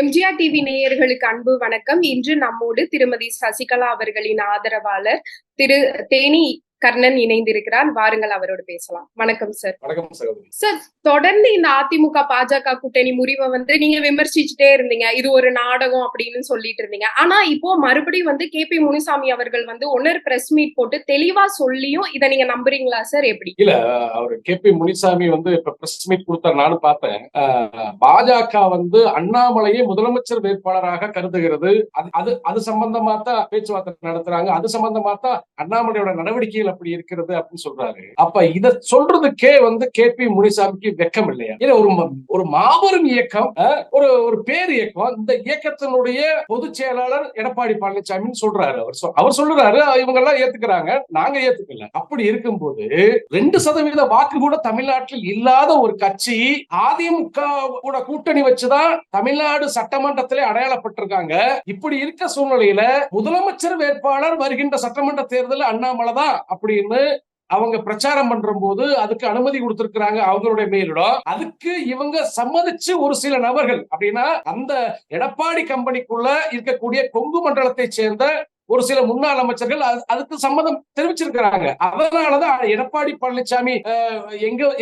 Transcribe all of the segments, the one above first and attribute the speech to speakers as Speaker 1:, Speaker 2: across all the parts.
Speaker 1: MGR TV நேயர்களுக்கு அன்பு வணக்கம். இன்று நம்மோடு திருமதி சசிகலா அவர்களின் ஆதரவாளர் திரு தேனி கர்ணன் இணைந்திருக்கிறார். வாருங்கள் அவரோடு பேசலாம். வணக்கம் சார்
Speaker 2: வணக்கம் சகோதரி.
Speaker 1: சார் தொடர்ந்து இந்த அதிமுக பாஜக கூட்டணி முறிவை வந்து நீங்க விமர்சிச்சுட்டே இருந்தீங்க. இது ஒரு நாடகம் அப்படின்னு சொல்லிட்டு இருந்தீங்க. ஆனா இப்போ மறுபடியும் வந்து கே பி முனுசாமி அவர்கள் வந்து ஒன்னர் பிரஸ் மீட் போட்டு தெளிவா சொல்லியும் இதை நீங்க நம்புறீங்களா சார் எப்படி?
Speaker 2: இல்ல அவர் கே பி முனிசாமி வந்து இப்ப பிரஸ் மீட் கொடுத்தார். நானும் பார்த்தேன். பாஜக வந்து அண்ணாமலையை முதலமைச்சர் வேட்பாளராக கருதுகிறது. அது அது அது சம்பந்தமா தான் பேச்சுவார்த்தை நடத்துறாங்க. அது சம்பந்தமா தான் அண்ணாமலையோட நடவடிக்கைகள் அரசியல் அப்படி இருக்கிறது அப்படின்னு சொல்றாரு. அப்ப இத சொல்றதுக்கே வந்து கே பி முனிசாமிக்கு வெக்கம் இல்லையா? இல்ல ஒரு ஒரு மாபெரும் இயக்கம் ஒரு ஒரு பேர் இயக்கம். இந்த இயக்கத்தினுடைய பொதுச் செயலாளர் எடப்பாடி பழனிசாமின்னு சொல்றாரு அவர். அவர் சொல்றாரு இவங்க எல்லாம் ஏத்துக்கிறாங்க. நாங்க ஏத்துக்கல. அப்படி இருக்கும்போது ரெண்டு சதவீத வாக்கு கூட தமிழ்நாட்டில் இல்லாத ஒரு கட்சி அதிமுக கூட கூட்டணி வச்சுதான் தமிழ்நாடு சட்டமன்றத்திலே அடையாளப்பட்டிருக்காங்க. இப்படி இருக்க சூழ்நிலையில முதலமைச்சர் வேட்பாளர் வருகின்ற சட்டமன்ற தேர்தலில் அண்ணாமலை தான் அப்படின்னு அவங்க பிரச்சாரம் பண்ற போது அதுக்கு அனுமதி கொடுத்திருக்கிறாங்க அவங்களுடைய மேலிடம். அதுக்கு இவங்க சம்மதிச்சு ஒரு சில நபர்கள் அப்படின்னா அந்த எடப்பாடி கம்பெனிக்குள்ள இருக்கக்கூடிய கொங்கு மண்டலத்தை சேர்ந்த ஒரு சில முன்னாள் அமைச்சர்கள் அதுக்கு சம்மதம் தெரிவிச்சிருக்கிறாங்க. அதனாலதான் எடப்பாடி பழனிசாமி எங்க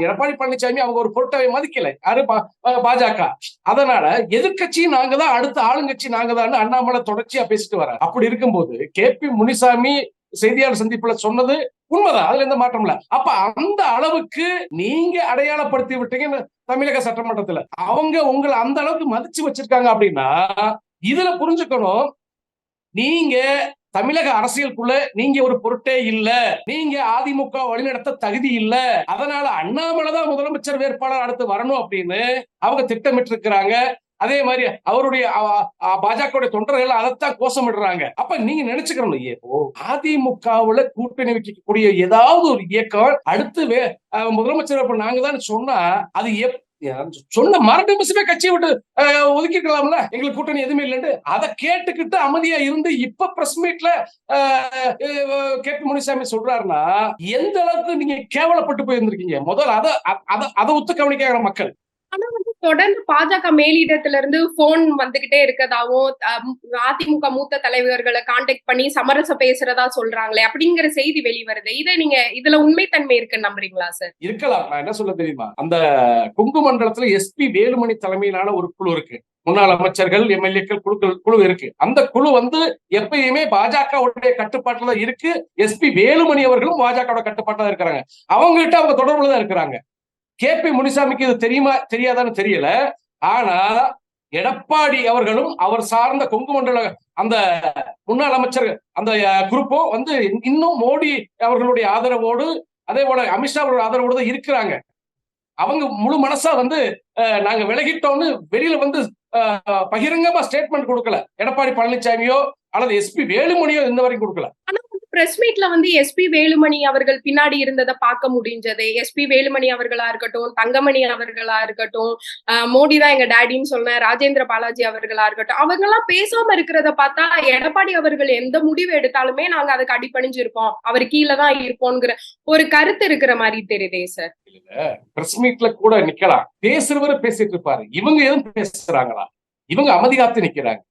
Speaker 2: எடப்பாடி பழனிசாமி அவங்க ஒரு பொருட்டாவை மதிக்கல. யாரு? பா- பாஜக. அதனால எதிர்கட்சி நாங்க தான் அடுத்த ஆளுங்கட்சி நாங்க தான் அண்ணாமலை தொடர்ச்சியா பேசிட்டு வர அப்படி இருக்கும்போது கே பி முனிசாமி செய்தியாளர் சந்திப்புல சொன்னது உண்மைதான். அதுல எந்த மாற்றம் இல்ல. அப்ப அந்த அளவுக்கு நீங்க அடையாளப்படுத்தி விட்டீங்க தமிழக சட்டமன்றத்துல. அவங்க உங்களை அந்த அளவுக்கு மதிச்சு வச்சிருக்காங்க அப்படின்னா இதுல புரிஞ்சுக்கணும். நீங்க தமிழக அரசியலுக்குள்ள நீங்க ஒரு பொருட்டே இல்ல. நீங்க அதிமுக வழிநடத்த தகுதி இல்ல. அதனால அண்ணாமலை தான் முதலமைச்சர் வேட்பாளர் அடுத்து வரணும் அப்படின்னு அவங்க திட்டமிட்டு இருக்கிறாங்க அதே மாதிரி அவருடைய பாஜக தொண்டர்கள் அதைத்தான் கோஷமிடுறாங்க. அப்ப நீங்க நினைச்சுக்கணும் ஓ அதிமுகவுல கூட்டணி வைக்கக்கூடிய ஏதாவது ஒரு இயக்கம் அடுத்து வே- முதலமைச்சர் வேட்பாளர் நாங்க தான் சொன்னா அது எப் சொன்ன மரட்டு மிஸ்ஸுமே கட்சியை விட்டு அஹ், ஒதுக்கிக்கலாம்ல எங்களுக்கு கூட்டணி எதுவுமே இல்லைன்னு அதை கேட்டுக்கிட்டு அமைதியா இருந்து இப்ப பிரஸ் மீட்ல கே பி முனிசாமி சொல்றாருன்னா எந்த அளவுக்கு நீங்க கேவலப்பட்டு போயிருந்திருக்கீங்க? முதல்ல அதை அதை அதை ஒத்து கவனிக்காத மக்கள்.
Speaker 1: ஆனா வந்து தொடர்ந்து பாஜக மேலிடத்துல இருந்து போன் வந்துகிட்டே இருக்கதாவும் அதிமுக மூத்த தலைவர்களை காண்டாக்ட் பண்ணி சமரசம் பேசுறதா சொல்றாங்களே அப்படிங்கிற செய்தி வெளிவருது. இதை நீங்க இதுல உண்மைத்தன்மை இருக்குன்னு நம்புறீங்களா சார்
Speaker 2: இருக்கலாம். நான் என்ன சொல்ல தெரியுமா? அந்த கொங்கு மண்டலத்துல எஸ்பி வேலுமணி தலைமையிலான ஒரு குழு இருக்கு. முன்னாள் அமைச்சர்கள் எம்எல்ஏக்கள் குழுக்கள் குழு இருக்கு. அந்த குழு வந்து எப்பயுமே பாஜகவுடைய கட்டுப்பாட்டுல தான் இருக்கு எஸ்பி வேலுமணி அவர்களும் பாஜகவோட கட்டுப்பாட்டுல இருக்கிறாங்க. அவங்க கிட்ட அவங்க தொடர்புல தான் இருக்கிறாங்க. கே பி முனிசாமிக்கு இது தெரியுமா தெரியாதான்னு தெரியல. ஆனா எடப்பாடி அவர்களும் அவர் சார்ந்த கொங்கு மண்டல அந்த முன்னாள் அமைச்சர் அந்த குரூப்பும் வந்து இன்னும் மோடி அவர்களுடைய ஆதரவோடு அதே போல அமித்ஷா அவரோட ஆதரவோடு தான் இருக்கிறாங்க. அவங்க முழு மனசா வந்து நாங்க விலகிட்டோம்னு வெளியில வந்து பகிரங்கமா ஸ்டேட்மெண்ட் கொடுக்கல. எடப்பாடி பழனிசாமியோ அல்லது எஸ்பி வேலுமணியோ இந்த வரைக்கும் கொடுக்கல.
Speaker 1: பிரஸ் மீட்ல வந்து எஸ்பி வேலுமணி அவர்கள் பின்னாடி இருந்ததை பார்க்க முடிஞ்சது. எஸ்பி வேலுமணி அவர்களா இருக்கட்டும் தங்கமணி அவர்களா இருக்கட்டும் மோடி தான் எங்க டேடின்னு சொன்ன ராஜேந்திர பாலாஜி அவர்களா இருக்கட்டும் அவங்க எல்லாம் பேசாம இருக்கிறத பார்த்தா எடப்பாடி அவர்கள் எந்த முடிவு எடுத்தாலுமே நாங்க அதுக்கு அடிபணிஞ்சிருப்போம். அவர் கீழே தான் இருப்போங்கிற ஒரு கருத்து இருக்கிற மாதிரி தெரியுதே சார்
Speaker 2: பிரஸ் மீட்ல கூட நிக்கலாம். பேசுறவரு பேசிட்டு இருப்பாரு. இவங்க எதுவும் பேசுறாங்களா? இவங்க அமைதி காத்து நிக்கிறாங்க.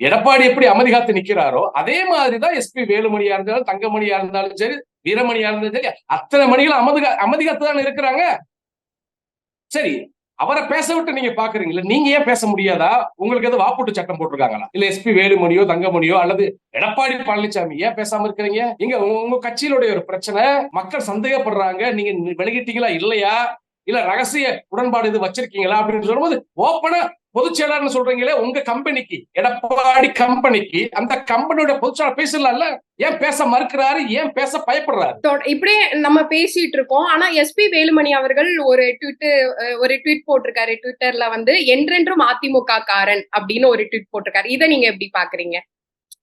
Speaker 2: எடப்பாடி எப்படி அமைதி காத்து நிக்கிறாரோ அதே மாதிரிதான் எஸ்பி வேலுமணியா இருந்தாலும் தங்கமணியா இருந்தாலும் சரி வீரமணியா இருந்தாலும் சரி அத்தனை மணிகளும் அமது அமைதி காத்து தானே இருக்கிறாங்க? சரி அவரை பேச விட்டு நீங்க பாக்குறீங்களா நீங்க ஏன் பேச முடியாதா? உங்களுக்கு எது வாப்புட்டு சட்டம் போட்டிருக்காங்களா? இல்ல எஸ்பி வேலுமணியோ தங்கமணியோ அல்லது எடப்பாடி பழனிசாமி ஏன் பேசாம இருக்கிறீங்க? இங்க உங்க- உங்க கட்சியிலுடைய ஒரு பிரச்சனை மக்கள் சந்தேகப்படுறாங்க நீங்க விலகிட்டீங்களா இல்லையா? இல்ல ரகசிய உடன்பாடு இது வச்சிருக்கீங்களா? அப்படின்னு சொல்லும்போது ஓப்பனா பொதுச் சொல்றீங்களே உங்க கம்பெனிக்கு எடப்பாடி கம்பெனிக்கு அந்த கம்பெனியோட பொதுச் செயலாளர் பேசலாம்ல ஏன் பேச மறுக்கிறாரு ஏன் பேச பயப்படுறாரு?
Speaker 1: இப்படியே நம்ம பேசிட்டு இருக்கோம். ஆனா எஸ்பி வேலுமணி அவர்கள் ஒரு ட்விட் ஒரு ட்வீட் போட்டிருக்காரு ட்விட்டர்ல வந்து என்றென்றும் அதிமுக காரன் அப்படின்னு ஒரு ட்வீட் போட்டிருக்காரு. இதை நீங்க எப்படி பாக்குறீங்க?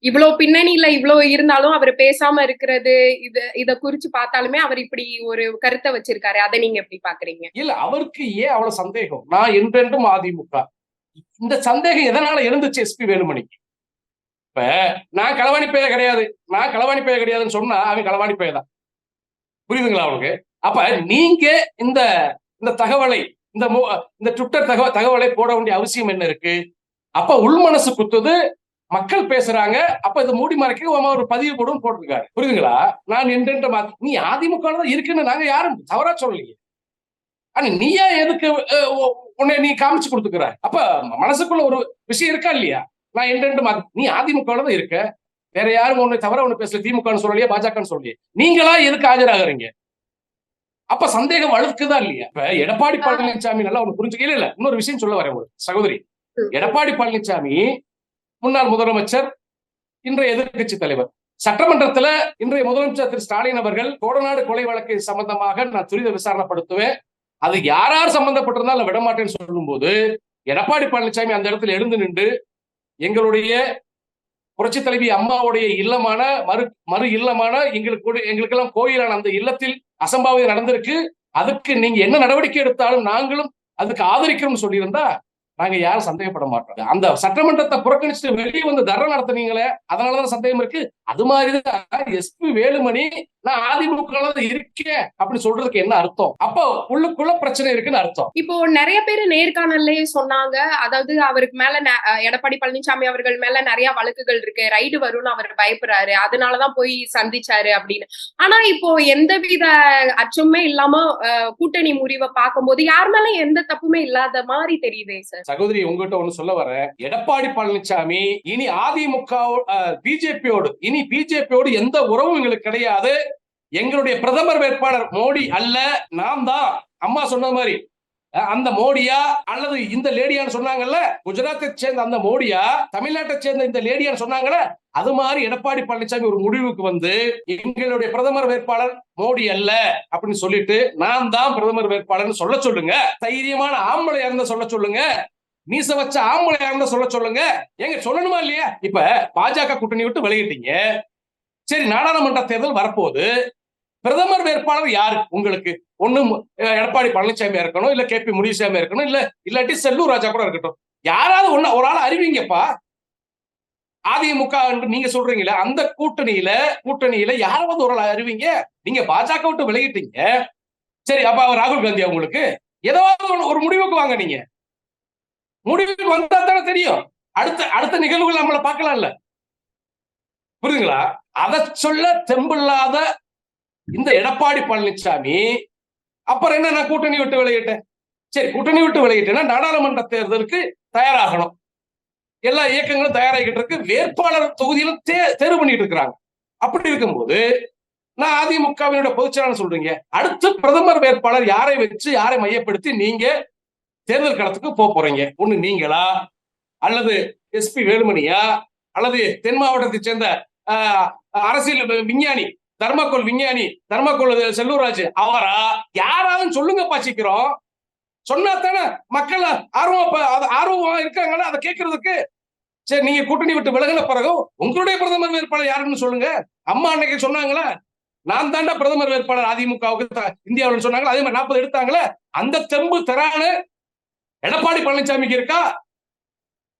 Speaker 1: இவ்வளவு பின்னணியில இவ்வளவு இருந்தாலும் அவர் பேசாம இருக்கிறது இது இத குறிச்சு பார்த்தாலுமே அவர் இப்படி ஒரு கருத்தை வச்சிருக்காரு. அதை நீங்க எப்படி பாக்குறீங்க?
Speaker 2: இல்ல அவருக்கு ஏன் அவ்வளவு சந்தேகம்? நான் என்றென்றும் அதிமுக இந்த சந்தேகம் எதனால இருந்துச்சு எஸ்பி வேலுமணிக்கு? இப்ப நான் களவாணி பேய கிடையாது. நான் களவாணி பேய கிடையாதுன்னு சொன்னா அவன் களவாணி பேய தான். புரியுதுங்களா அவனுக்கு அப்ப நீங்க இந்த இந்த தகவலை இந்த இந்த ட்விட்டர் தகவல் தகவலை போட வேண்டிய அவசியம் என்ன இருக்கு? அப்ப உள்மனசு குத்துது மக்கள் பேசுறாங்க அப்ப இது மூடி மறைக்க ஒரு பதிவு போடும் போட்டிருக்காரு. புரியுதுங்களா? நான் என்றென்ற மாத்தி நீ அதிமுக இருக்குன்னு நாங்க யாரும் தவறா சொல்லலையே. ஆனா நீயா எதுக்கு அஹ், உ- உன்னை நீ காமிச்சு கொடுத்துக்கிற? அப்ப மனசுக்குள்ள ஒரு விஷயம் இருக்கா இல்லையா? நான் மாத்தி நீ அதிமுக ல தான் இருக்க. வேற யாரும் உன்னை தவிர ஒண்ணு பேசல திமுகன்னு சொல்லலையே பாஜகன்னு சொல்லலையே? நீங்களா எதுக்கு ஆஜராகிறீங்க? அப்ப சந்தேகம் வளர்க்குதா இல்லையா? இப்ப எடப்பாடி பழனிசாமி நல்லா ஒண்ணு புரிஞ்சுக்க இல்ல இல்ல இன்னொரு விஷயம் சொல்ல வரேன் ஒரு சகோதரி. எடப்பாடி பழனிசாமி முன்னாள் முதலமைச்சர் இன்றைய எதிர்க்கட்சி தலைவர். சட்டமன்றத்துல இன்றைய முதலமைச்சர் திரு ஸ்டாலின் அவர்கள் கோடநாடு கொலை வழக்கு சம்பந்தமாக நான் துரித விசாரணைப்படுத்துவேன் அது யார் யார் சம்பந்தப்பட்டிருந்தாலும் விட மாட்டேன்னு சொல்லும்போது எடப்பாடி பழனிசாமி அந்த இடத்துல எழுந்து நின்று எங்களுடைய புரட்சி தலைவி அம்மாவுடைய இல்லமான மறு மறு இல்லமான எங்களுக்கு கூட- எங்களுக்கெல்லாம் கோயிலான அந்த இல்லத்தில் அசம்பாவிதம் நடந்திருக்கு. அதுக்கு நீங்க என்ன நடவடிக்கை எடுத்தாலும் நாங்களும் அதுக்கு ஆதரிக்கிறோம்னு சொல்லியிருந்தா நாங்க யாரும் சந்தேகப்பட மாட்டோம். அந்த சட்டமன்றத்தை புறக்கணிச்சுட்டு வெளியே வந்து தர்ணம் நடத்துனீங்களே அதனாலதான் சந்தேகம் இருக்கு. அது மாதிரிதான் எஸ்பி வேலுமணி நான் அதிமுக இருக்கேன் அப்படின்னு சொல்றதுக்கு என்ன அர்த்தம்? அப்போ உள்ளுக்குள்ள பிரச்சனை இருக்குன்னு அர்த்தம்.
Speaker 1: இப்போ நிறைய பேர் நேர்காணல்லயே சொன்னாங்க. அதாவது அவருக்கு மேல எடப்பாடி பழனிசாமி அவர்கள் மேல நிறைய வழக்குகள் இருக்கு. ரைடு வரும்னு அவர் பயப்படுறாரு. அதனாலதான் போய் சந்திச்சாரு அப்படின்னு. ஆனா இப்போ எந்தவித அச்சமே இல்லாம கூட்டணி முறிவை பார்க்கும்போது யார் மேல எந்த தப்புமே இல்லாத மாதிரி தெரியுதே சார்.
Speaker 2: சகோதரி உங்ககிட்ட ஒண்ணு சொல்ல வரேன். எடப்பாடி பழனிசாமி இனி அதிமுக பிஜேபியோடு இனி பிஜேபியோடு எந்த உறவும் எங்களுக்கு கிடையாது. எங்களுடைய பிரதமர் வேட்பாளர் மோடி அல்ல நாம் தான். அம்மா சொன்ன மாதிரி. அந்த மோடியா அல்லது இந்த லேடியான்னு சொன்னாங்கல்ல குஜராத்தை சேர்ந்த அந்த மோடியா தமிழ்நாட்டை சேர்ந்த இந்த லேடியான்னு சொன்னாங்கல்ல அது மாதிரி எடப்பாடி பழனிசாமி ஒரு முடிவுக்கு வந்து எங்களுடைய பிரதமர் வேட்பாளர் மோடி அல்ல அப்படின்னு சொல்லிட்டு நான் தான் பிரதமர் வேட்பாளர்னு சொல்ல சொல்லுங்க. தைரியமான ஆம்பளையா இருந்தா சொல்ல சொல்லுங்க. நீச வச்ச ஆம்பளையா இருந்தா சொல்ல சொல்லுங்க. எங்க சொல்லணுமா இல்லையா? இப்ப பாஜக கூட்டணி விட்டு விலகிட்டீங்க. சரி நாடாளுமன்ற தேர்தல் வரப்போகுது. பிரதமர் வேட்பாளர் யாரு? உங்களுக்கு? ஒண்ணு எடப்பாடி பழனிசாமியா இருக்கணும் இல்ல கே பி முனிசாமியா இருக்கணும் இல்ல இல்லாட்டி செல்லூர் ராஜா கூட இருக்கட்டும். யாராவது ஒண்ணு ஒரு ஆள் அறிவிங்கப்பா. அதிமுக என்று நீங்க சொல்றீங்களே அந்த கூட்டணியில கூட்டணியில யாராவது ஒரு ஆள் அறிவிங்க. நீங்க பாஜக விட்டு விலகிட்டீங்க. சரி அப்ப ராகுல் காந்தியா உங்களுக்கு? ஏதாவது ஒண்ணு- ஒரு முடிவுக்கு வாங்க நீங்க. முடிவுக்கு வந்தா தானே தெரியும். அடுத்த அடுத்த நிகழ்வுகள் நம்மள பார்க்கலாம்ல. புரியுதுங்களா? அதை சொல்ல தெம்பில்லாத இந்த எடப்பாடி பழனிசாமி அப்புறம் என்ன நான் கூட்டணி விட்டு விளையிட்டேன் சரி கூட்டணி விட்டு விளையிட்டேன்னா நாடாளுமன்ற தேர்தலுக்கு தயாராகணும். எல்லா இயக்கங்களும் தயாராகிட்டு இருக்கு. வேட்பாளர் தொகுதியிலும் தே- தேர்வு பண்ணிட்டு இருக்கிறாங்க. அப்படி இருக்கும்போது நான் அதிமுகவினோட பொதுச்செயலாளர் சொல்றீங்க. அடுத்து பிரதமர் வேட்பாளர் யாரை வச்சு யாரை மையப்படுத்தி நீங்க தேர்தல் களத்துக்கு போக போறீங்க? ஒண்ணு நீங்களா? அல்லது எஸ்பி வேலுமணியா? அல்லது தென் மாவட்டத்தை சேர்ந்த ஆஹ், அரசியல் விஞ்ஞானி தர்மக்கோள் விஞ்ஞானி தர்மக்கோள் செல்லூர்ராஜ் அவரா? யாராவது சொல்லுங்க பாச்சிக்கிறோம் சொன்னா தானே மக்கள் ஆர்வம் ப- அது ஆர்வமா இருக்காங்கன்னா அதை கேட்கறதுக்கு சரி நீங்க கூட்டணி விட்டு விலகின பிறகு உங்களுடைய பிரதமர் வேட்பாளர் யாருன்னு சொல்லுங்க. அம்மா அன்னைக்கு சொன்னாங்களா நான் தாண்டா பிரதமர் வேட்பாளர் அதிமுகவுக்கு இந்தியாவில் இந்தியாவுல சொன்னாங்களா அதே மாதிரி நாற்பது எடுத்தாங்களே அந்த தெம்பு தரானு எடப்பாடி பழனிசாமிக்கு இருக்கா?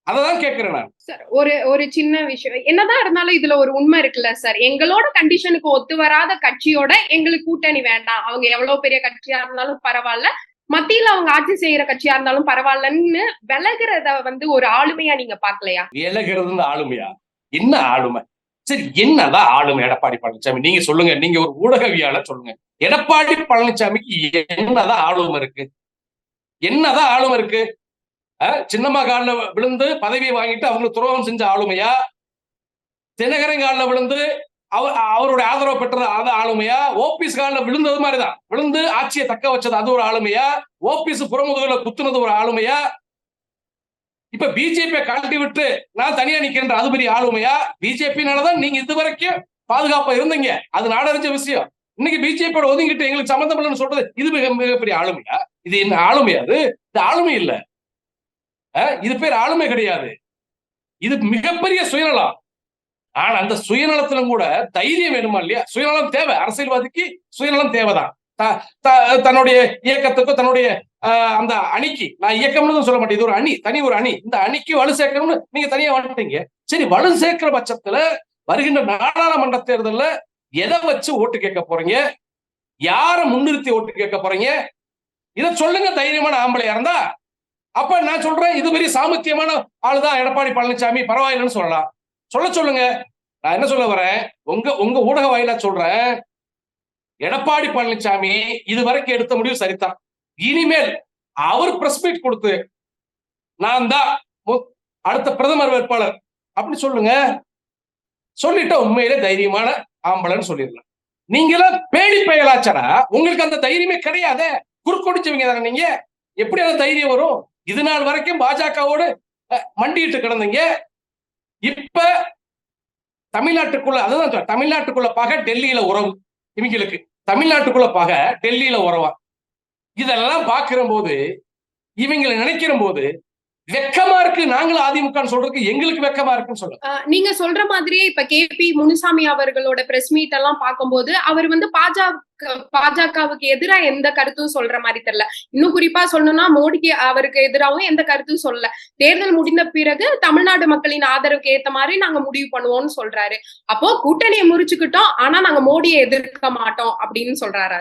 Speaker 2: அததான் கேட்கிறேன் நான்.
Speaker 1: சார் ஒரு ஒரு சின்ன விஷயம். என்னதான் இருந்தாலும் இதுல ஒரு உண்மை இருக்குல்ல சார் எங்களோட கண்டிஷனுக்கு ஒத்து வராத கட்சியோட எங்களுக்கு கூட்டணி வேண்டாம். அவங்க எவ்வளவு பெரிய கட்சியா இருந்தாலும் பரவாயில்ல. மத்தியில அவங்க ஆட்சி செய்யற கட்சியா இருந்தாலும் பரவாயில்லன்னு விலகுறத வந்து ஒரு ஆளுமையா நீங்க பாக்கலையா
Speaker 2: விலகிறதுன்னு ஆளுமையா? என்ன ஆளுமை? சரி என்னதான் ஆளுமை? எடப்பாடி பழனிசாமி நீங்க சொல்லுங்க. நீங்க ஒரு ஊடகவியாளர் சொல்லுங்க. எடப்பாடி பழனிசாமிக்கு என்னதான் ஆளுமை இருக்கு? என்னதான் ஆளுமை இருக்கு? சின்னம்மா காலில் விழுந்து பதவியை வாங்கிட்டு அவங்களுக்கு துரோகம் செஞ்ச ஆளுமையா? தினகரன் காலில் விழுந்து அவர் அவருடைய ஆதரவு பெற்றது அது ஆளுமையா? ஓபிஎஸ் காலில் விழுந்தது மாதிரிதான். விழுந்து ஆட்சியை தக்க வச்சது அது ஒரு ஆளுமையா? ஓபிஎஸ் புறமுதுகுல குத்துனது ஒரு ஆளுமையா? இப்ப பிஜேபியை கழட்டி விட்டு நான் தனியா நிக்கிறேன் அது பெரிய ஆளுமையா? பிஜேபினாலதான் நீங்க இது வரைக்கும் பாதுகாப்பா இருந்தீங்க. அது நாடறிஞ்ச விஷயம். இன்னைக்கு பிஜேபியோட ஒதுங்கிட்டு எங்களுக்கு சம்மந்தம் இல்லைன்னு சொல்றது இது மிக மிகப்பெரிய ஆளுமையா? இது என்ன ஆளுமையா அது? இது ஆளுமை இல்லை. இது பேர் ஆளுமை கிடையாது. இது மிகப்பெரிய சுயநலம். ஆனா அந்த சுயநலத்துல கூட தைரியம் வேணுமா இல்லையா? சுயநலம் தேவை. அரசியல்வாதிக்கு சுயநலம் தேவைதான். த- தன்னுடைய இயக்கத்துக்கு தன்னுடைய ஆஹ், அந்த அணிக்கு. நான் இயக்கம்னு சொல்ல மாட்டேன். இது ஒரு அணி. தனி ஒரு அணி. இந்த அணிக்கு வலு சேர்க்கணும்னு நீங்க தனியா வந்துட்டீங்க. சரி வலு சேர்க்கிற பட்சத்துல வருகின்ற நாடாளுமன்ற தேர்தல்ல எதை வச்சு ஓட்டு கேட்க போறீங்க? யாரை முன்னிறுத்தி ஓட்டு கேட்க போறீங்க? இத சொல்லுங்க தைரியமான ஆம்பளையா இருந்தா அப்ப நான் சொல்றேன் இது பெரிய சாமர்த்தியமான ஆளுதான் எடப்பாடி பழனிசாமி பரவாயில்லைன்னு சொல்லலாம். சொல்ல சொல்லுங்க. நான் என்ன சொல்ல வரேன்? உங்க உங்க ஊடக வாயிலா சொல்றேன் எடப்பாடி பழனிசாமி இது வரைக்கும் எடுத்த முடிவு சரிதான். இனிமேல் அவர் பிரஸ் மீட் கொடுத்து நான் தான் மு- அடுத்த பிரதமர் வேட்பாளர். அப்படி சொல்லுங்க. சொல்லிட்ட உண்மையிலே தைரியமான ஆம்பளன்னு சொல்லிடலாம். நீங்க எல்லாம் பேடி பயலாச்சடா. உங்களுக்கு அந்த தைரியமே கிடையாதே. குறுக்கொடிச்சவங்க தானே நீங்க. எப்படி அந்த தைரியம் வரும்? இது நாள் வரைக்கும் பாஜகவோடு மண்டிட்டு கிடந்தீங்க. இப்ப தமிழ்நாட்டுக்குள்ள அதுதான் தமிழ்நாட்டுக்குள்ள பக டெல்லியில உறவு இவங்களுக்கு. தமிழ்நாட்டுக்குள்ள பக டெல்லியில உறவா. இதெல்லாம் பாக்குற போது இவங்களை நினைக்கிற போது வெக்கமா இருக்கு. நாங்களும் அதிமுகன்னு சொல்றதுக்கு எங்களுக்கு வெக்கமா இருக்குன்னு சொல்லுங்க
Speaker 1: நீங்க சொல்ற மாதிரியே இப்ப கே பி முனுசாமி அவர்களோட பிரஸ் மீட் எல்லாம் பார்க்கும்போது அவர் வந்து பாஜக பாஜகவுக்கு எதிரா எந்த கருத்தும் சொல்ற மாதிரி தெரியல. இன்னும் குறிப்பா சொல்லணும்னா மோடிக்கு அவருக்கு எதிராகவும் எந்த கருத்தும் சொல்லல. தேர்தல் முடிந்த பிறகு தமிழ்நாடு மக்களின் ஆதரவுக்கு ஏத்த மாதிரி நாங்க முடிவு பண்ணுவோம்னு சொல்றாரு. அப்போ கூட்டணியை முறிச்சுக்கிட்டோம். ஆனா நாங்க மோடியை எதிர்க்க மாட்டோம் அப்படின்னு சொல்றாரா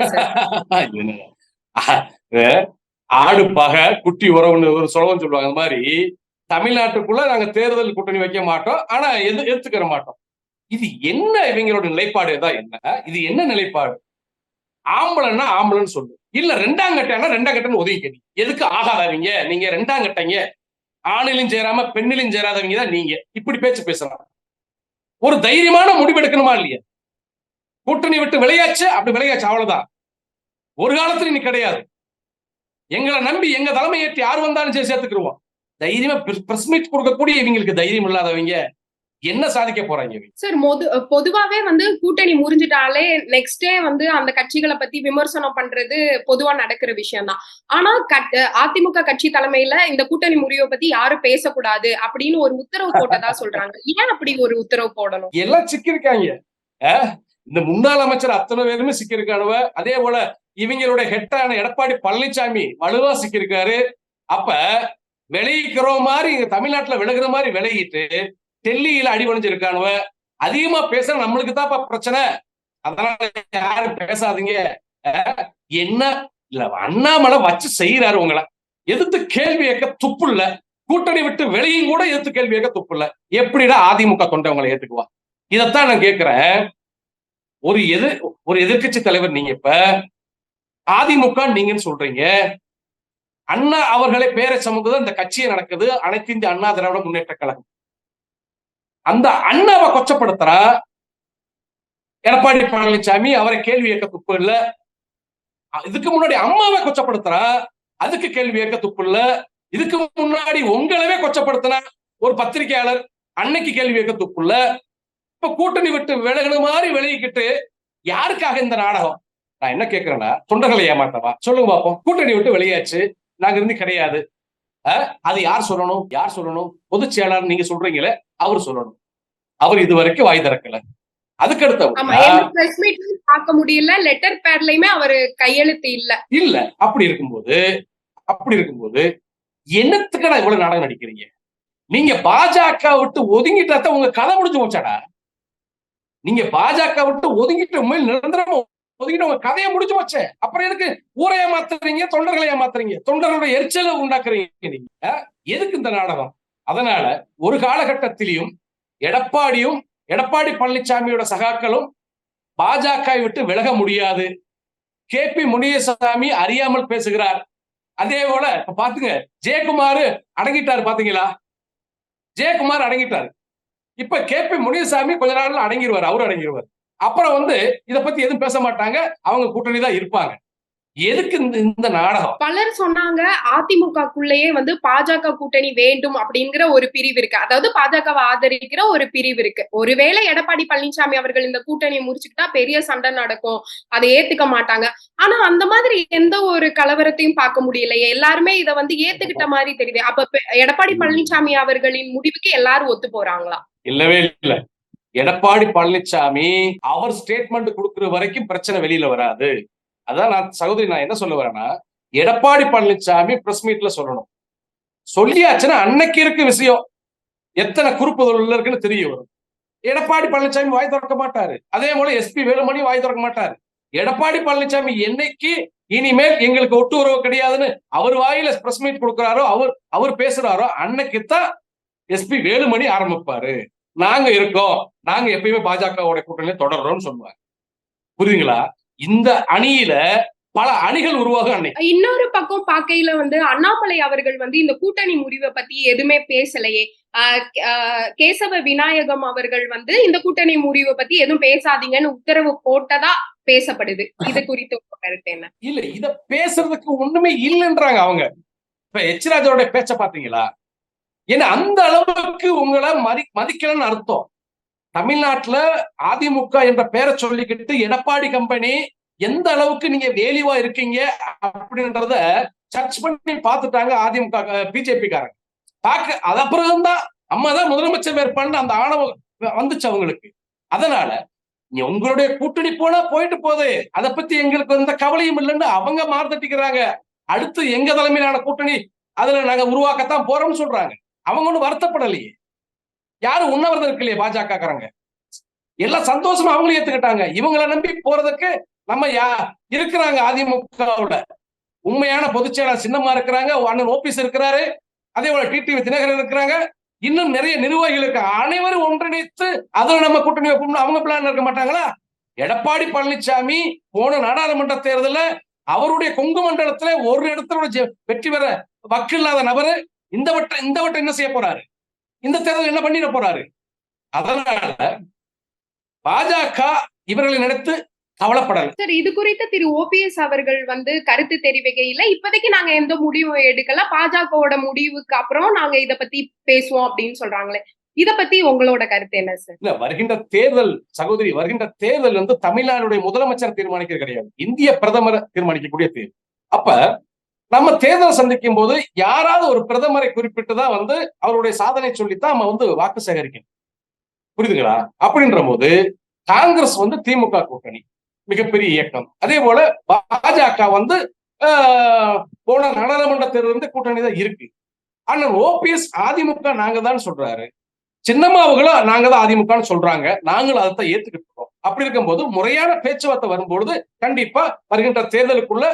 Speaker 2: ஆடு பகை குட்டி உறவுன்னு ஒரு சொல்லவும் சொல்லுவாங்க. அந்த மாதிரி தமிழ்நாட்டுக்குள்ள நாங்க தேர்தல் கூட்டணி வைக்க மாட்டோம். ஆனா எது எடுத்துக்கிற மாட்டோம். இது என்ன இவங்களோட நிலைப்பாடு தான் என்ன? இது என்ன நிலைப்பாடு? ஆம்பளைன்னா ஆம்பளைன்னு சொல்லு. இல்ல ரெண்டாம் கட்டம்னா ரெண்டாம் கட்டம்னு ஒதுங்கிக்க எதுக்கு ஆகாதவங்க? நீங்க ரெண்டாம் கட்டங்க. ஆணிலும் சேராம பெண்ணிலும் சேராதவங்க தான் நீங்க. இப்படி பேச்சு பேசலாம். ஒரு தைரியமான முடிவெடுக்கணுமா இல்லையா? கூட்டணி விட்டு விளையாச்சு அப்படி விளையாச்சு அவ்வளவுதான். ஒரு காலத்துல நீ கிடையாது. எங்களை நம்பி எங்க தலைமை ஏற்றி யார் வந்தாலும் சரி சேர்த்துக்கிருவோம். தைரியமா பிரஸ் மீட் கொடுக்கக்கூடிய இவங்களுக்கு தைரியம் இல்லாதவங்க என்ன சாதிக்க போறாங்க
Speaker 1: சார் மொது பொதுவாவே வந்து கூட்டணி முறிஞ்சிட்டாலே நெக்ஸ்ட் டே வந்து அந்த கட்சிகளை பத்தி விமர்சனம் பண்றது பொதுவா நடக்கிற விஷயம் தான் ஆனா அதிமுக கட்சி தலைமையில இந்த கூட்டணி முறிவை பத்தி யாரும் பேசக்கூடாது அப்படின்னு ஒரு உத்தரவு போட்டதா சொல்றாங்க. ஏன் அப்படி ஒரு உத்தரவு போடணும்?
Speaker 2: எல்லாம் சிக்கியிருக்காங்க. அஹ், இந்த முன்னாள் அமைச்சர் அத்தனை பேருமே சிக்கியிருக்கானுவ. அதே போல இவங்களுடைய ஹெட்டான எடப்பாடி பழனிசாமி வலுவா சிக்கியிருக்காரு அப்ப விளைவிக்கிற மாதிரி இங்க தமிழ்நாட்டுல விலகுற மாதிரி விலகிட்டு டெல்லியில அடிபணிஞ்சிருக்கானுவ அதிகமா பேசுற நம்மளுக்கு தான் பிரச்சனை. அதனால யாரும் பேசாதீங்க. என்ன இல்ல அண்ணாமலை வச்சு செய்யறாரு உங்களை. எதிர்த்து கேள்வி கேட்க துப்பு இல்ல கூட்டணி விட்டு வெளியும் கூட எதிர்த்து கேள்வி கேட்க துப்பு இல்ல எப்படிடா அதிமுக தொண்டவங்களை ஏத்துக்குவா? இதைத்தான் நான் கேட்கிறேன். ஒரு எதிர் ஒரு எதிர்க்கட்சி தலைவர் நீங்க இப்ப அதிமுக நீங்கன்னு சொல்றீங்க. அண்ணா அவர்களை பேரை சமூகத்தை இந்த கட்சியை நடக்குது. அனைத்து இந்திய அண்ணா திராவிட முன்னேற்ற கழகம். அந்த அண்ணாவை கொச்சப்படுத்துறா. எடப்பாடி பழனிசாமி அவரை கேள்வி கேட்க துப்பு இல்ல. இதுக்கு முன்னாடி அம்மாவை கொச்சப்படுத்துறா. அதுக்கு கேள்வி கேட்க துப்பு இல்ல. இதுக்கு முன்னாடி உங்களவே கொச்சப்படுத்தினா ஒரு பத்திரிகையாளர் அன்னைக்கு கேள்வி கேட்க துப்பு இல்ல. இப்ப கூட்டணி விட்டு விலகுன மாதிரி விலகிக்கிட்டு யாருக்காக இந்த நாடகம்? நான் என்ன கேட்கிறேன்னா தொண்டர்களை ஏமாத்தவா? சொல்லுங்க பாப்போம். கூட்டணி விட்டு வெளியாச்சு நாங்க இருந்து கிடையாது. அது யார் சொல்லணும்? யார் சொல்லணும்? பொதுச் செயலாளர் நீங்க சொல்றீங்களே அவர் சொல்லணும். அவர் இது வரைக்கும் வாய் திறக்கல. அதுக்கு அடுத்த
Speaker 1: பார்க்க முடியல லெட்டர் பேர்லயுமே அவரு கையெழுத்து இல்ல.
Speaker 2: இல்ல அப்படி இருக்கும்போது அப்படி இருக்கும்போது என்னத்துக்கடா இவ்வளவு நாடகம் நடிக்கிறீங்க? நீங்க பாஜக விட்டு ஒதுங்கிட்டா உங்க கதை முடிஞ்சு போச்சாடா? நீங்க பாஜக விட்டு ஒதுங்கிட்டு உண்மையில் நிரந்தரமா ஒதுக்கிட்டு உங்க கதையை முடிஞ்சு போச்சே அப்புறம் எதுக்கு? ஊரை ஏமாத்துறீங்க தொண்டர்களை ஏமாத்துறீங்க. தொண்டர்களோட எரிச்சலை உண்டாக்குறீங்க நீங்க. எதுக்கு இந்த நாடகம்? அதனால ஒரு காலகட்டத்திலையும் எடப்பாடியும் எடப்பாடி பழனிசாமியோட சகாக்களும் பாஜக விட்டு விலக முடியாது. கே பி முனியசாமி அறியாமல் பேசுகிறார். அதே போல இப்ப பாத்துங்க ஜெயக்குமார் அடங்கிட்டாரு பாத்தீங்களா? ஜெயக்குமார் அடங்கிட்டாரு. இப்ப கே பி முனியசாமி கொஞ்ச நாள்ல அடங்கிடுவார் அவரு அடங்கிடுவார் அப்புறம் வந்து இத பத்தி எதுவும் பேச மாட்டாங்க. அவங்க கூட்டணி தான் இருப்பாங்க. எதுக்கு இந்த நாடகம்?
Speaker 1: பலர் சொன்னாங்க அதிமுகக்குள்ளேயே வந்து பாஜக கூட்டணி வேண்டும் அப்படிங்கிற ஒரு பிரிவு இருக்கு. அதாவது பாஜகவை ஆதரிக்கிற ஒரு பிரிவு இருக்கு. ஒருவேளை எடப்பாடி பழனிசாமி அவர்கள் இந்த கூட்டணியை முடிச்சுக்கிட்டா பெரிய சண்டை நடக்கும். அதை ஏத்துக்க மாட்டாங்க. ஆனா அந்த மாதிரி எந்த ஒரு கலவரத்தையும் பார்க்க முடியலையே. எல்லாருமே இத வந்து ஏத்துக்கிட்ட மாதிரி தெரியுது. அப்ப எடப்பாடி பழனிசாமி அவர்களின் முடிவுக்கு எல்லாரும் ஒத்து போறாங்களா?
Speaker 2: இல்லவே இல்ல. எடப்பாடி பழனிசாமி அவர் ஸ்டேட்மெண்ட் கொடுக்குற வரைக்கும் பிரச்சனை வெளியில வராது. அதான் நான் சகோதரி நான் என்ன சொல்ல வரேன்னா எடப்பாடி பழனிசாமி பிரஸ் மீட்ல சொல்லணும். சொல்லியாச்சுன்னா அன்னைக்கு இருக்கு விஷயம். எத்தனை குறுப்புதல் இருக்குன்னு தெரிய வரும். எடப்பாடி பழனிசாமி வாய் திறக்க மாட்டாரு. அதே போல எஸ்பி வேலுமணி வாய் திறக்க மாட்டாரு. எடப்பாடி பழனிசாமி என்னைக்கு இனிமேல் எங்களுக்கு ஒட்டு உறவு கிடையாதுன்னு அவர் வாயில பிரஸ் மீட் கொடுக்குறாரோ அவர் அவர் பேசுறாரோ அன்னைக்குத்தான் எஸ்பி வேலுமணி ஆரம்பிப்பாரு. நாங்க இருக்கோம். நாங்க எப்பயுமே பாஜகவோட கூட்டணியில தொடர்றோம்னு சொல்லுவாங்க. புரியுதுங்களா? இந்த அணியில பல அணிகள் உருவாகும்
Speaker 1: இன்னொரு பக்கம் பார்க்கையில வந்து அண்ணாமலை அவர்கள் வந்து இந்த கூட்டணி முடிவை பத்தி எதுவுமே பேசலையே. கேசவ விநாயகம் அவர்கள் வந்து இந்த கூட்டணி முடிவை பத்தி எதுவும் பேசாதீங்கன்னு உத்தரவு போட்டதா பேசப்படுது. இது குறித்து கருத்து என்ன?
Speaker 2: இல்ல இத பேசுறதுக்கு ஒண்ணுமே இல்லைன்றாங்க அவங்க. இப்ப எச் ராஜாவோட பேச்ச பாத்தீங்களா? ஏன்னா அந்த அளவுக்கு உங்களை மதி மதிக்கலன்னு அர்த்தம். தமிழ்நாட்டுல அதிமுக என்ற பெயரை சொல்லிக்கிட்டு எடப்பாடி கம்பெனி எந்த அளவுக்கு நீங்க வேலிவா இருக்கீங்க அப்படின்றத சர்ச் பண்ணி பார்த்துட்டாங்க அதிமுக பிஜேபி காரங்க பார்க்க அது அப்புறம் தான் அம்மா தான் முதலமைச்சர் வேட்பாளர் அந்த ஆணவம் வந்துச்சு அவங்களுக்கு. அதனால நீ உங்களுடைய கூட்டணி போனா போயிட்டு போகுது அதை பத்தி எங்களுக்கு எந்த கவலையும் இல்லைன்னு அவங்க மாறுதட்டிக்கிறாங்க அடுத்து எங்க தலைமையிலான கூட்டணி அதுல நாங்க உருவாக்கத்தான் போறோம்னு சொல்றாங்க. அவங்க ஒண்ணும் வருத்தப்படலையே. யாரும் உண்ணவரதம் இருக்கு பாஜக பாஜகக்காரங்க? எல்லாம் சந்தோஷமா அவங்களும் ஏத்துக்கிட்டாங்க. இவங்கள நம்பி போறதுக்கு நம்ம யா இருக்கிறாங்க அதிமுகவுல. உண்மையான பொதுச்செயலாளர் சின்னமா இருக்கிறாங்க அண்ணன் ஓபிஎஸ் இருக்கிறாரு அதே போல டிடிவி தினகரன் இருக்கிறாங்க. இன்னும் நிறைய நிர்வாகிகள் இருக்காங்க அனைவரும் ஒன்றிணைத்து அதுல நம்ம கூட்டணி வைப்போம்னு அவங்க பிளான் இருக்க மாட்டாங்களா? எடப்பாடி பழனிசாமி போன நாடாளுமன்ற தேர்தலில் அவருடைய கொங்கு மண்டலத்துல ஒரு இடத்துல ஜெ- வெற்றி பெற வக்கு இல்லாத நபரு இந்த வட்டம் இந்த வட்டம் என்ன செய்ய போறாரு? இந்த தேர்தல் என்ன பண்ணிட போறாரு? அதனால பாஜக இவர்களை நினைத்து கவலைப்படல.
Speaker 1: சார் இது குறித்து திரு ஓபிஎஸ் அவர்கள் வந்து கருத்து தெரிவிக்கையில இப்போதைக்கு நாங்க எந்த முடிவும் எடுக்கல. பாஜகவோட முடிவுக்கு அப்புறம் நாங்க இத பத்தி பேசுவோம் அப்படின்னு சொல்றாங்களே. இத பத்தி உங்களோட கருத்து என்ன சார்?
Speaker 2: இல்ல வருகின்ற தேர்தல் சகோதரி வருகின்ற தேர்தல் வந்து தமிழ்நாடுடைய முதலமைச்சர் தீர்மானிக்கிறது கிடையாது. இந்திய பிரதமர் தீர்மானிக்கக்கூடிய தேர்தல். அப்ப நம்ம தேர்தல் சந்திக்கும் போது யாராவது ஒரு பிரதமரை குறிப்பிட்டு தான் வந்து அவருடைய சாதனை சொல்லித்தான் நம்ம வந்து வாக்கு சேகரிக்கணும். புரியுதுங்களா? அப்படின்ற போது காங்கிரஸ் வந்து திமுக கூட்டணி மிகப்பெரிய இயக்கம். அதே போல பாஜக வந்து ஆஹ், போன நாடாளுமன்ற தேர்தல் இருந்து கூட்டணி தான் இருக்கு. ஆனா ஓபிஎஸ் அதிமுக நாங்க தான் சொல்றாரு. சின்னம்மா அவங்களும் நாங்க தான் அதிமுகன்னு சொல்றாங்க. நாங்களும் அதை தான் ஏத்துக்கிட்டு இருக்கோம். அப்படி இருக்கும்போது முறையான பேச்சுவார்த்தை வரும்பொழுது கண்டிப்பா வருகின்ற தேர்தலுக்குள்ள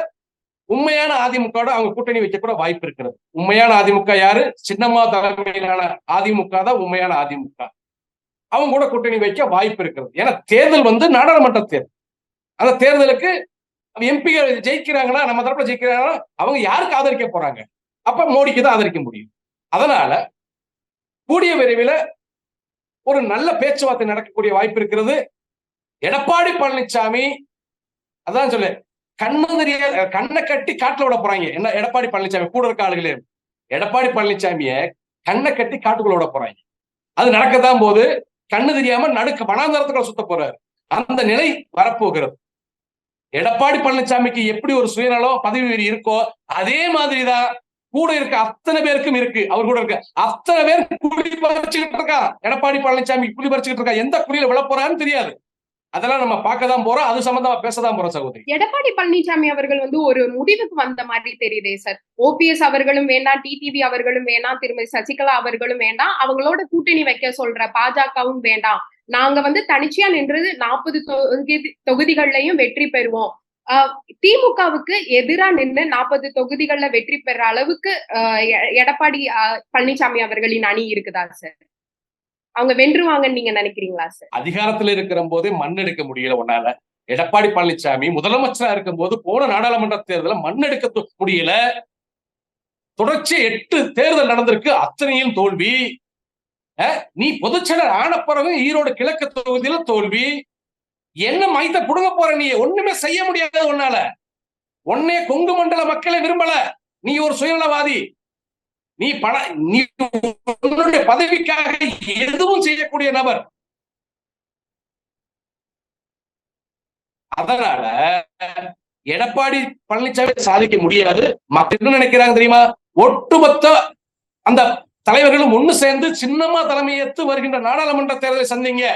Speaker 2: உண்மையான அதிமுகவோட அவங்க கூட்டணி வைக்க கூட வாய்ப்பு இருக்கிறது. உண்மையான அதிமுக யாரு? சின்னம்மா தலைமையிலான அதிமுக தான் உண்மையான அதிமுக. அவங்க கூட கூட்டணி வைக்க வாய்ப்பு இருக்கிறது. ஏன்னா தேர்தல் வந்து நாடாளுமன்ற தேர்தல். அந்த தேர்தலுக்கு எம்பிகள் ஜெயிக்கிறாங்கன்னா நம்ம தரப்புல ஜெயிக்கிறாங்கன்னா அவங்க யாருக்கு ஆதரிக்க போறாங்க? அப்ப மோடிக்கு தான் ஆதரிக்க முடியும். அதனால கூடிய விரைவில் ஒரு நல்ல பேச்சுவார்த்தை நடக்கக்கூடிய வாய்ப்பு இருக்கிறது. எடப்பாடி பழனிசாமி அதான் சொல்லு கண்ணு தெரியாத கண்ணை கட்டி காட்டுல விட போறாங்க. என்ன எடப்பாடி பழனிசாமி கூட இருக்க ஆளுகளே. எடப்பாடி பழனிசாமிய கண்ணை கட்டி காட்டுக்குள்ள விட போறாங்க. அது நடக்கத்தான் போது கண்ணு தெரியாம நடுக்க வனாந்தரத்துக்குள்ள சுத்த போறாரு. அந்த நிலை வரப்போகிறது. எடப்பாடி பழனிசாமிக்கு எப்படி ஒரு சுயநலம் பதவி வெறி இருக்கோ அதே மாதிரிதான் கூட இருக்க அத்தனை பேருக்கும் இருக்கு. அவர் கூட இருக்க அத்தனை பேர் குழி பறிச்சுக்கிட்டு இருக்கா. எடப்பாடி பழனிசாமி குழி பறிச்சுக்கிட்டு இருக்கா. எந்த குழியில விழப்போறான்னு தெரியாது. அதெல்லாம் நம்ம பார்க்க தான் போறோம். அது சம்பந்தமா பேசதான் போறோம் சகோதரி.
Speaker 1: எடப்பாடி பழனிசாமி அவர்கள் வந்து ஒரு முடிவுக்கு வந்த மாதிரி தெரியுதே சார். ஓபிஎஸ் அவர்களும் வேண்டாம் டிடிவி அவர்களும் வேண்டாம் திருமதி சசிகலா அவர்களும் வேண்டாம் அவங்களோட கூட்டணி வைக்க சொல்ற பாஜகவும் வேண்டாம். நாங்க வந்து தனிச்சையா நின்றது நாற்பது தொகுதி தொகுதிகள்லயும் வெற்றி பெறுவோம். ஆஹ் திமுகவுக்கு எதிரா நின்று நாற்பது தொகுதிகள்ல வெற்றி பெற அளவுக்கு எடப்பாடி ஆஹ் பழனிசாமி அவர்களின் அணி இருக்குதா சார்? அவங்க வென்றுவாங்கன்னு நீங்க நினைக்கிறீங்களா சார்?
Speaker 2: அதிகாரத்துல இருக்கிற போதே மண் எடுக்க முடியல உன்னால. எடப்பாடி பழனிசாமி முதலமைச்சரா இருக்கும் போது போன நாடாளுமன்ற தேர்தல மண் எடுக்க முடியல. தொடர்ச்சி எட்டு தேர்தல் நடந்திருக்கு அத்தனையும் தோல்வி. அஹ், நீ பொதுச்செயலர் ஆன பிறகு ஈரோடு கிழக்கு தொகுதியில தோல்வி. என்ன மைத்த புடுங்க போற நீ? ஒண்ணுமே செய்ய முடியாது உன்னால. உன்னே கொங்கு மண்டல மக்களை விரும்பல. நீ ஒரு சுயநலவாதி. நீ பண நீ உன்னுடைய பதவிக்காக எதுவும் செய்யக்கூடிய நபர். அதனால எடப்பாடி பழனிசாமி சாதிக்க முடியாது. மக்கள் என்ன நினைக்கிறாங்க தெரியுமா? ஒட்டுமொத்த அந்த தலைவர்களும் ஒண்ணு சேர்ந்து சின்னமா தலைமையேற்று வருகின்ற நாடாளுமன்ற தேர்தலை சந்திங்க.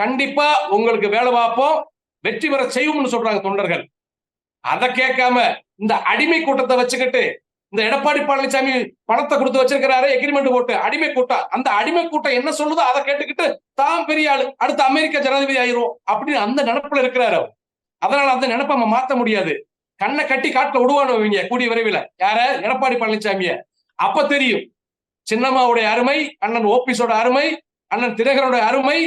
Speaker 2: கண்டிப்பா உங்களுக்கு வேலை பார்ப்போம். வெற்றி பெற செய்வோம்னு சொல்றாங்க தொண்டர்கள். அதை கேட்காம இந்த அடிமை கூட்டத்தை வச்சுக்கிட்டு இந்த எடப்பாடி பழனிசாமி பணத்தை கொடுத்து வச்சிருக்கிறாரு எக்ரிமெண்ட் போட்டு அடிமை கூட்டம் அந்த அடிமை கூட்டம் என்ன சொல்லுதோ அதை கேட்டுக்கிட்டு தான் பெரிய ஆளு அடுத்து அமெரிக்க ஜனாதிபதி ஆயிரும். அப்படின்னு அந்த நினப்புல இருக்கிறாரு அவர். அதனால அந்த நினப்பை நம்ம மாத்த முடியாது. கண்ணை கட்டி காட்டுல விடுவானுவீங்க கூடிய விரைவில். யார? எடப்பாடி பழனிசாமிய. அப்ப தெரியும். சின்னம்மாவுடைய அருமை அண்ணன் ஓபிஸோட அருமை அண்ணன் தினகரோட அருமை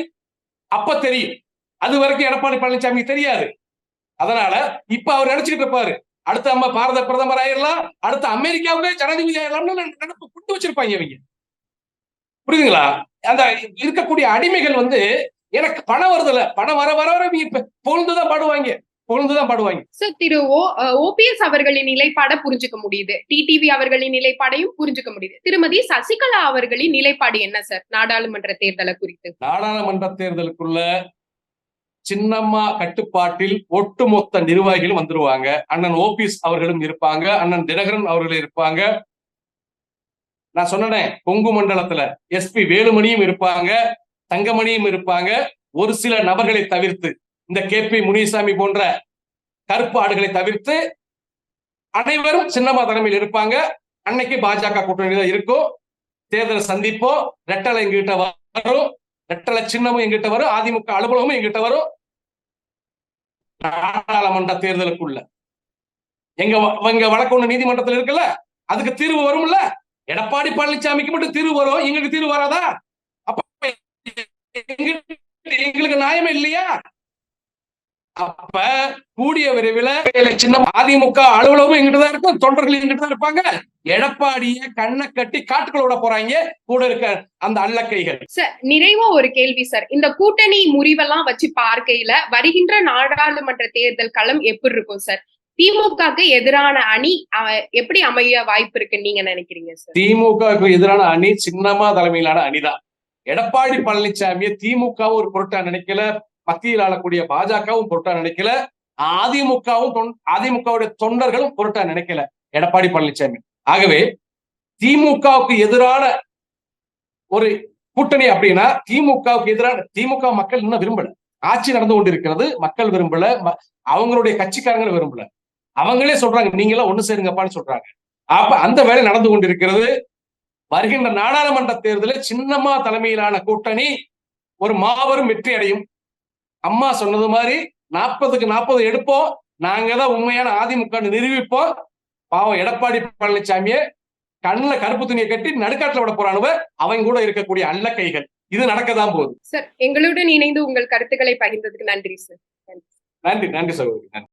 Speaker 2: அப்ப தெரியும். அது வரைக்கும் எடப்பாடி பழனிசாமி தெரியாது. அதனால இப்ப அவர் நினைச்சுக்கிட்டு இருப்பாரு அடுத்த அம்மா பாரத பிரதமர் ஆயிரலாம் அடுத்த அமெரிக்காவுக்கே ஜனாதிபதி ஆயிரலாம்னு நினைப்பு கொண்டு வச்சிருப்பாங்க இவங்க. புரியுதுங்களா? அந்த இருக்கக்கூடிய அடிமைகள் வந்து எனக்கு பணம் வருதுல்ல பணம் வர வர வர இவங்க பொழுதுதான் பாடுவாங்க பொழுதுதான் பாடுவாங்க.
Speaker 1: சார் திரு ஓ ஓபிஎஸ் அவர்களின் நிலைப்பாடை புரிஞ்சுக்க முடியுது. டிடிவி அவர்களின் நிலைப்பாடையும் புரிஞ்சுக்க முடியுது. திருமதி சசிகலா அவர்களின் நிலைப்பாடு என்ன சார் நாடாளுமன்ற தேர்தலை குறித்து.
Speaker 2: நாடாளுமன்ற தேர்தலுக்குள்ள சின்னம்மா கட்டுப்பாட்டில் ஒட்டுமொத்த நிர்வாகிகளும் வந்துருவாங்க. அண்ணன் ஓபிஸ் அவர்களும் இருப்பாங்க. அண்ணன் தினகரன் அவர்களும் இருப்பாங்க. நான் சொன்னேன் கொங்கு மண்டலத்துல எஸ்பி வேலுமணியும் இருப்பாங்க தங்கமணியும் இருப்பாங்க. ஒரு சில நபர்களை தவிர்த்து இந்த கே பி முனிசாமி போன்ற கருப்பு ஆடுகளை தவிர்த்து அனைவரும் சின்னம்மா தலைமையில் இருப்பாங்க. அன்னைக்கு பாஜக கூட்டணி தான் இருக்கும். தேர்தலை சந்திப்போம். ரெட்டலை எங்கிட்ட வரும். ரெட்டலை சின்னமும் எங்கிட்ட வரும். அதிமுக அலுவலகமும் எங்கிட்ட வரும். நாடாளுமன்ற தேர்தலுக்குள்ள. எங்க எங்க வழக்கு ஒண்ணு நீதிமன்றத்தில் இருக்குல்ல? அதுக்கு தீர்வு வரும்ல? எடப்பாடி பழனிசாமிக்கு மட்டும் தீர்வு வரும்? எங்களுக்கு தீர்வு வராதா? அப்ப எங்களுக்கு எங்களுக்கு நியாயமே இல்லையா? அப்ப கூடிய விரைவில் சின்ன அதிமுக அலுவலகம் எங்கிட்ட தான் இருக்கும் தொண்டர்கள் எங்கிட்ட தான் இருப்பாங்க. எடப்பாடிய கண்ணை கட்டி காட்டுக்குள்ள விட போறாங்க கூட இருக்க அந்த அல்லக்கைகள்.
Speaker 1: சார் நிறைவா ஒரு கேள்வி சார் இந்த கூட்டணி முறிவெல்லாம் வச்சு பார்க்கையில வருகின்ற நாடாளுமன்ற தேர்தல் களம் எப்படி இருக்கும் சார் திமுகக்கு எதிரான அணி எப்படி அமைய வாய்ப்பு இருக்குன்னு நீங்க நினைக்கிறீங்க சார்
Speaker 2: திமுகவுக்கு எதிரான அணி சின்னமா தலைமையிலான அணிதான். எடப்பாடி பழனிசாமியை திமுகவும் ஒரு பொருட்டா நினைக்கல. மத்தியில் ஆளக்கூடிய பாஜகவும் பொருட்டா நினைக்கல. அதிமுகவும் அதிமுகவுடைய தொண்டர்களும் பொருட்டா நினைக்கல. எடப்பாடி பழனிசாமி ஆகவே திமுகவுக்கு எதிரான ஒரு கூட்டணி அப்படின்னா திமுகவுக்கு எதிரான திமுக மக்கள் இன்னும் விரும்பல. ஆட்சி நடந்து கொண்டிருக்கிறது மக்கள் விரும்பல அவங்களுடைய கட்சிக்காரங்களும் விரும்பல. அவங்களே சொல்றாங்க நீங்க எல்லாம் ஒண்ணு சேருங்கப்பான்னு சொல்றாங்க. அப்ப அந்த வேலை நடந்து கொண்டிருக்கிறது. வருகின்ற நாடாளுமன்ற தேர்தலில் சின்னம்மா தலைமையிலான கூட்டணி ஒரு மாபெரும் வெற்றி அடையும் அம்மா சொன்னது மாதிரி நாற்பதுக்கு நாற்பது எடுப்போம். நாங்க தான் உண்மையான அதிமுக நிரூபிப்போம். பாவம் எடப்பாடி பழனிசாமியை கண்ணுல கருப்பு துணியை கட்டி நடுக்காட்டுல விட போறானுவ அவங்க கூட இருக்கக்கூடிய அல்ல கைகள் இது நடக்கதான் போகுது.
Speaker 1: சார் எங்களுடன் இணைந்து உங்கள் கருத்துக்களை பகிர்ந்ததுக்கு நன்றி சார்.
Speaker 2: நன்றி நன்றி சகோதரி. நன்றி.